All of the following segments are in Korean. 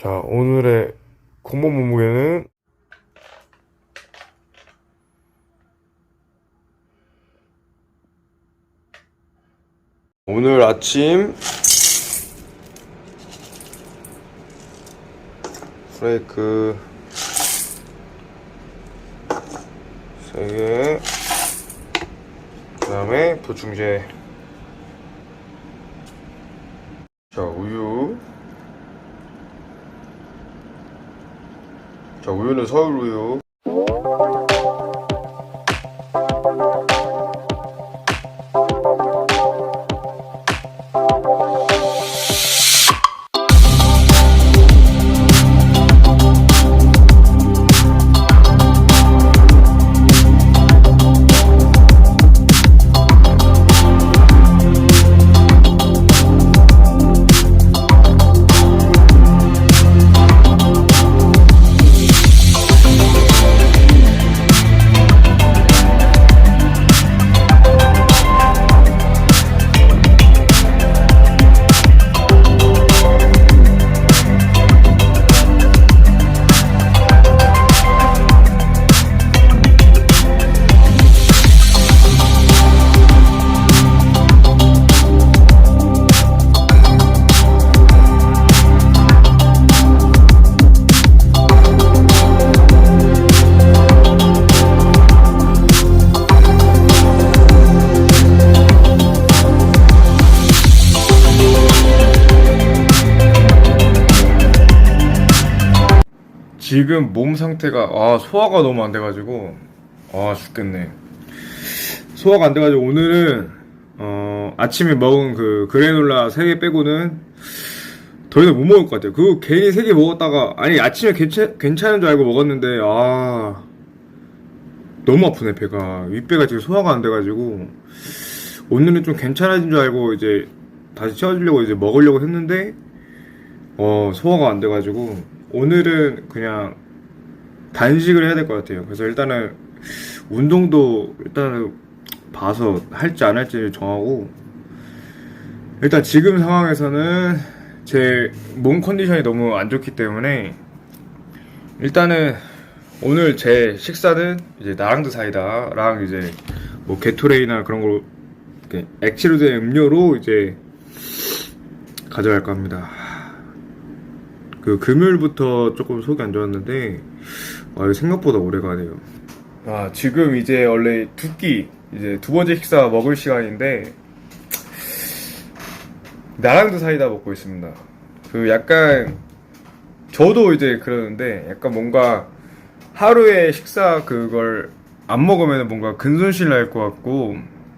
자, 오늘의 공복 몸무게는 오늘 아침 브레이크 3개 그 다음에 보충제. 자 우유 자 우유는 서울 우유 지금 몸 상태가 아 소화가 너무 안 돼가지고 아 죽겠네. 소화가 안 돼가지고 오늘은 어 아침에 먹은 그 그래놀라 3개 빼고는 더 이상 못 먹을 것 같아요. 그거 괜히 3개 먹었다가 아니 아침에 괜찮, 괜찮은 줄 알고 먹었는데 아 너무 아프네 배가. 윗배가 지금 소화가 안 돼가지고. 오늘은 좀 괜찮아진 줄 알고 이제 다시 채워주려고 이제 먹으려고 했는데 어 소화가 안 돼가지고 오늘은 그냥 단식을 해야 될 것 같아요. 그래서 일단은 운동도 일단은 봐서 할지 안 할지 정하고 일단 지금 상황에서는 제 몸 컨디션이 너무 안 좋기 때문에 일단은 오늘 제 식사는 이제 나랑드 사이다랑 이제 뭐 게토레이나 그런 이렇게 액체로 된 음료로 이제 가져갈 겁니다. 그 금요일부터 조금 속이 안 좋았는데 아, 이거 생각보다 오래 가네요. 아 지금 이제 원래 두 끼 이제 두 번째 식사 먹을 시간인데 나랑도 사이다 먹고 있습니다. 그 약간 저도 이제 그러는데 약간 뭔가 하루에 식사 그걸 안 먹으면 뭔가 근손실 날 것 같고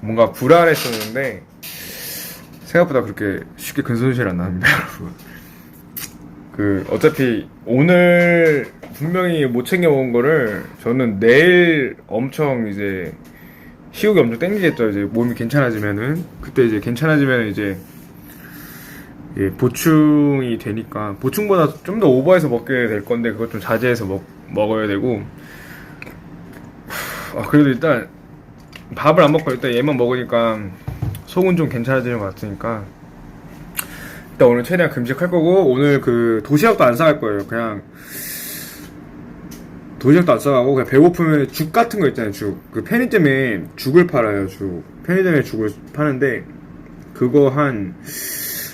뭔가 불안했었는데 생각보다 그렇게 쉽게 근손실 안 납니다, 여러분. 그 어차피 오늘 분명히 못 챙겨 먹은 거를 저는 내일 엄청 이제 시국이 엄청 땡기겠죠. 이제 몸이 괜찮아지면은. 그때 이제 괜찮아지면 이제 예, 보충이 되니까. 보충보다 좀 더 오버해서 먹게 될 건데 그것 좀 자제해서 먹, 먹어야 되고. 아, 그래도 일단 밥을 안 먹고 일단 얘만 먹으니까 속은 좀 괜찮아지는 것 같으니까 일단 오늘 최대한 금식할 거고 오늘 그 도시락도 안 사갈 거예요. 그냥 도시락도 안 사가고 그냥 배고프면 죽 같은 거 있잖아요. 죽. 그 편의점에 죽을 팔아요. 죽. 편의점에 죽을 파는데 그거 한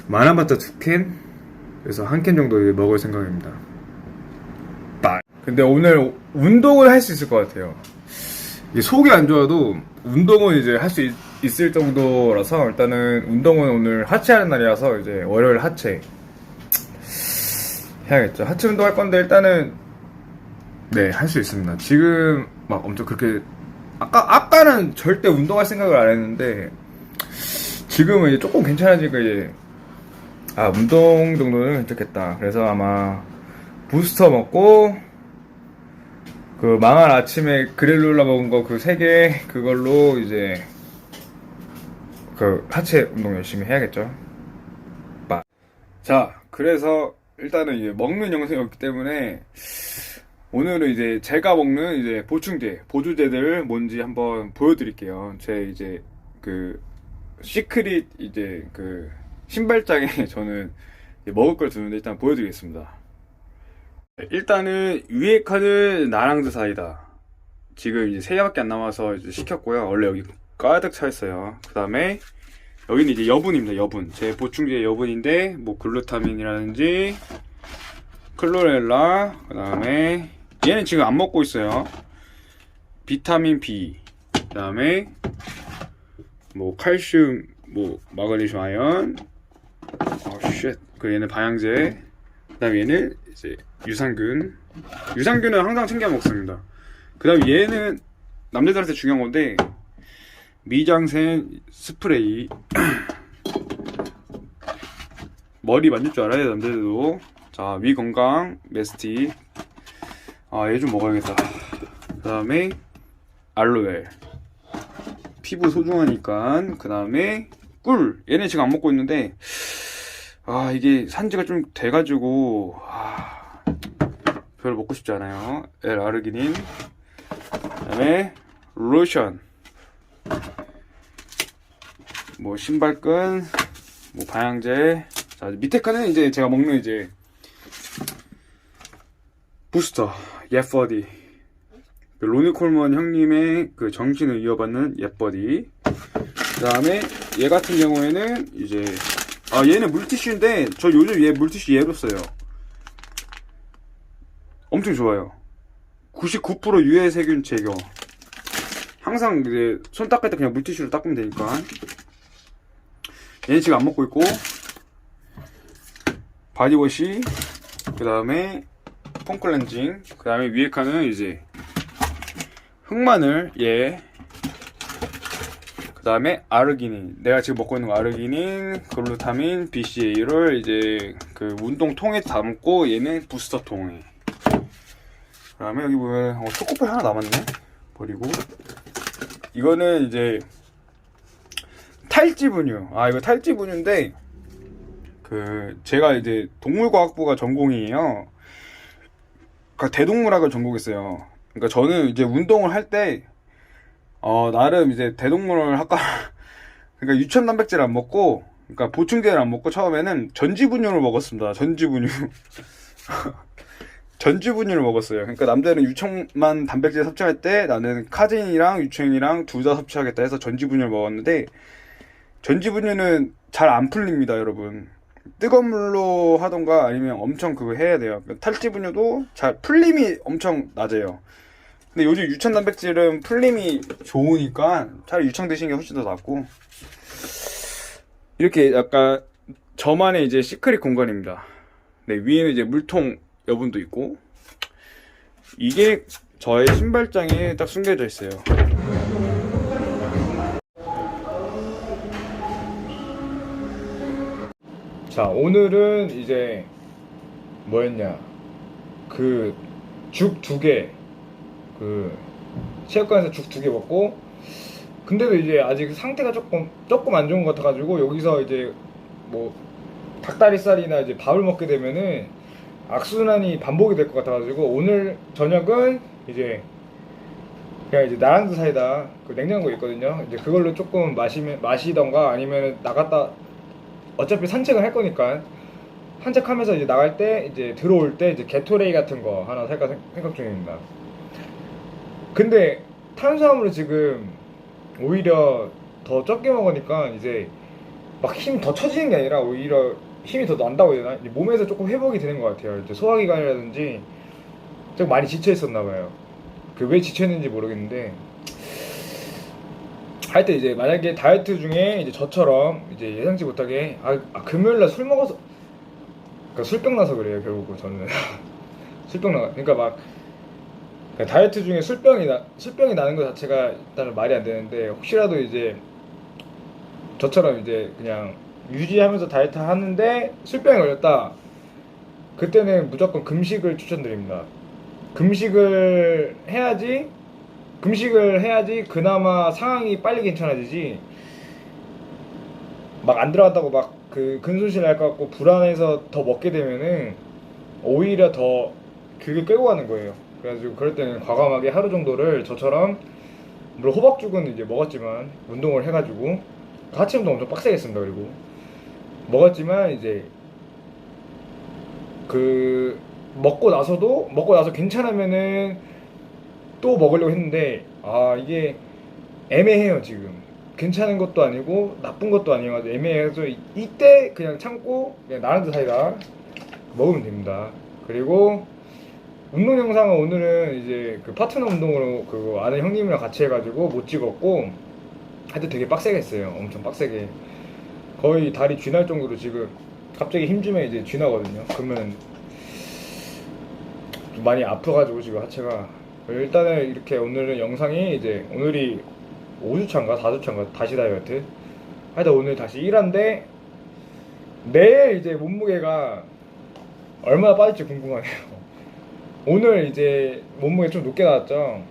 많아봤자 두 캔? 그래서 한 캔 정도 먹을 생각입니다. 딱. 근데 오늘 운동을 할 수 있을 것 같아요. 이게 속이 안 좋아도 운동은 이제 할 수 있 을 정도라서 일단은 운동은 오늘 하체 하는 날이라서 이제 월요일 하체 해야겠죠. 하체 운동 할 건데 일단은 네 할 수 있습니다. 지금 막 엄청 그렇게 아까 아까는 절대 운동할 생각을 안 했는데 지금은 이제 조금 괜찮아지니까 이제 아 운동 정도는 괜찮겠다. 그래서 아마 부스터 먹고 그 망할 아침에 그렐룰라 먹은 거 그 세 개 그걸로 이제 그 하체 운동 열심히 해야겠죠. 빠. 자, 그래서 일단은 이제 먹는 영상이었기 때문에 오늘은 이제 제가 먹는 이제 보충제, 보조제들 뭔지 한번 보여드릴게요. 제 이제 그 시크릿 이제 그 신발장에 저는 먹을 걸 두는데 일단 보여드리겠습니다. 일단은 위에 칸은 나랑드 사이다. 지금 이제 세 개밖에 안 남아서 이제 시켰고요. 원래 여기 가득 차 있어요. 그 다음에 여기는 이제 여분입니다. 여분. 제 보충제 여분인데 뭐 글루타민이라든지 클로렐라 그 다음에 얘는 지금 안 먹고 있어요. 비타민 B 그 다음에 뭐 칼슘 뭐 마그네슘 아연 어쉣 그 얘는 방향제 그 다음에 얘는 이제 유산균 유산균은 항상 챙겨 먹습니다 그 다음에 얘는 남자들한테 중요한 건데 미장센 스프레이. 머리 만질 줄 알아야 돼 남자들도. 자 위 건강 메스틱 아얘 좀 먹어야겠다. 그 다음에 알로에 피부 소중하니까 그 다음에 꿀. 얘네 지금 안 먹고 있는데 아 이게 산지가 좀 돼가지고 아, 별로 먹고 싶지 않아요. L 아르기닌. 그 다음에 로션 뭐 신발끈 뭐 방향제 자 밑에 칸은 이제 제가 먹는 이제 부스터 예퍼디 그 로니 콜먼 형님의 그 정신을 이어받는 예버디. 그 다음에 얘 같은 경우에는 이제 아 얘는 물티슈인데 저 요즘 얘 물티슈 얘로 써요. 엄청 좋아요. 99% 유해 세균 제거. 항상 이제 손 닦을 때 그냥 물티슈로 닦으면 되니까. 얘는 지금 안 먹고 있고 바디워시 그 다음에 폼클렌징 그 다음에 위에 칸은 이제 흑마늘 얘. 그 다음에 아르기닌. 내가 지금 먹고 있는 거 아르기닌, 글루타민, BCA를 이제 그 운동통에 담고 얘는 부스터 통에. 그 다음에 여기 보면 어, 초코파이 하나 남았네. 버리고. 이거는 이제 탈지 분유. 아 이거 탈지 분유인데 그 제가 이제 동물과학부가 전공이에요. 그러니까 대동물학을 전공했어요. 그러니까 저는 이제 운동을 할 때, 어, 나름 이제 대동물 학과, 그러니까 유천 단백질 안 먹고, 그러니까 보충제를 안 먹고 처음에는 전지분유를 먹었습니다. 전지분유. 전지분유를 먹었어요. 그러니까 남들은 유청만 단백질 섭취할 때 나는 카제인이랑 유청이랑 둘 다 섭취하겠다 해서 전지분유를 먹었는데, 전지분유는 잘 안 풀립니다, 여러분. 뜨거운 물로 하던가 아니면 엄청 그거 해야 돼요. 탈지 분유도 잘 풀림이 엄청 낮아요. 근데 요즘 유천 단백질은 풀림이 좋으니까 차라리 유청 드시는 게 훨씬 더 낫고 이렇게 약간 저만의 이제 시크릿 공간입니다. 네 위에는 이제 물통 여분도 있고 이게 저의 신발장에 딱 숨겨져 있어요. 자, 오늘은 이제 뭐였냐? 그 죽 두 개, 그 체육관에서 죽 두 개 먹고, 근데도 이제 아직 상태가 조금 조금 안 좋은 것 같아 가지고 여기서 이제 뭐 닭다리살이나 이제 밥을 먹게 되면은 악순환이 반복이 될 것 같아 가지고 오늘 저녁은 이제 그냥 이제 나랑드 사이다 그 냉장고 있거든요. 이제 그걸로 조금 마시면 마시던가 아니면 나갔다 어차피 산책을 할 거니까 산책하면서 이제 나갈 때 이제 들어올 때 이제 게토레이 같은 거 하나 살까 생- 생각 중입니다. 근데 탄수화물을 지금 오히려 더 적게 먹으니까 이제 막 힘 더 처지는 게 아니라 오히려 힘이 더 난다고 해야 되나? 몸에서 조금 회복이 되는 것 같아요. 이제 소화기관이라든지 좀 많이 지쳐 있었나 봐요. 그 왜 지쳐 있는지 모르겠는데 할때 이제. 만약에 다이어트 중에 이제 저처럼 이제 예상치 못하게 아, 아, 금요일 날 술 먹어서 그러니까 술병 나서 그래요 결국은 저는. 술병 나 그러니까 막 그러니까 다이어트 중에 술병이 나 술병이 나는 것 자체가 일단은 말이 안 되는데 혹시라도 이제 저처럼 이제 그냥 유지하면서 다이어트 하는데 술병이 걸렸다. 그때는 무조건 금식을 추천드립니다. 금식을 해야지 금식을 해야지 그나마 상황이 빨리 괜찮아지지. 막 안 들어갔다고 막 그 근손실 날 것 같고 불안해서 더 먹게 되면은 오히려 더 길게 끌고 가는 거예요. 그래가지고 그럴 때는 과감하게 하루 정도를 저처럼 물론 호박죽은 이제 먹었지만 운동을 해가지고 하체 운동 엄청 빡세게 했습니다 그리고. 먹었지만 이제 그 먹고 나서도 먹고 나서 괜찮으면은 또 먹으려고 했는데 아 이게 애매해요 지금. 괜찮은 것도 아니고 나쁜 것도 아니어가지고 애매해서 이- 이때 그냥 참고 그냥 나란드 사이다 먹으면 됩니다. 그리고 운동 영상은 오늘은 이제 그 파트너 운동으로 그 아는 형님이랑 같이 해가지고 못 찍었고 하여튼 되게 빡세게 했어요. 엄청 빡세게. 거의 다리 쥐날 정도로 지금 갑자기 힘주면 이제 쥐나거든요. 그러면 좀 많이 아파가지고 지금 하체가 일단은 이렇게 오늘은 영상이 이제 오늘이 5주차인가 4주차인가 다시 다이어트? 하여튼 오늘 다시 1화인데 내일 이제 몸무게가 얼마나 빠질지 궁금하네요. 오늘 이제 몸무게 좀 높게 나왔죠?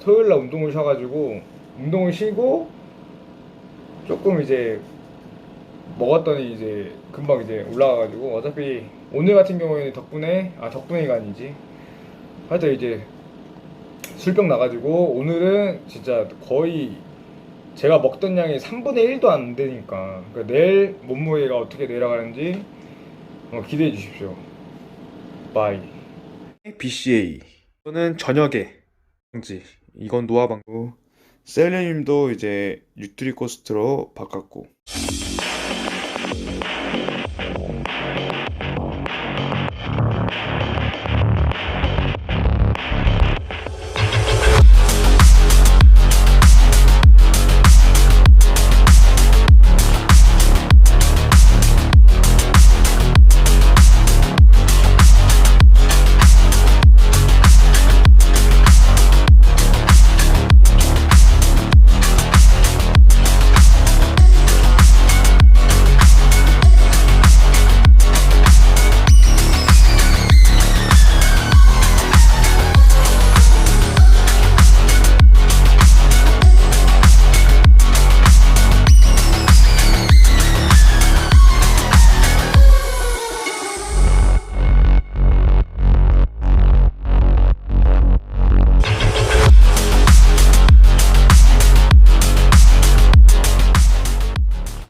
토요일날 운동을 쉬어가지고 운동을 쉬고 조금 이제 먹었더니 이제 금방 이제 올라가가지고 어차피 오늘 같은 경우에는 덕분에 아 덕분에가 아니지. 하여튼 이제 술병 나가지고 오늘은 진짜 거의 제가 먹던 양이 3분의 1도 안 되니까. 그러니까 내일 몸무게가 어떻게 내려가는지 기대해 주십시오. 바이. BCA 이거는 저녁에 방지. 이건 노화 방구. 셀레늄도 이제 뉴트리코스트로 바꿨고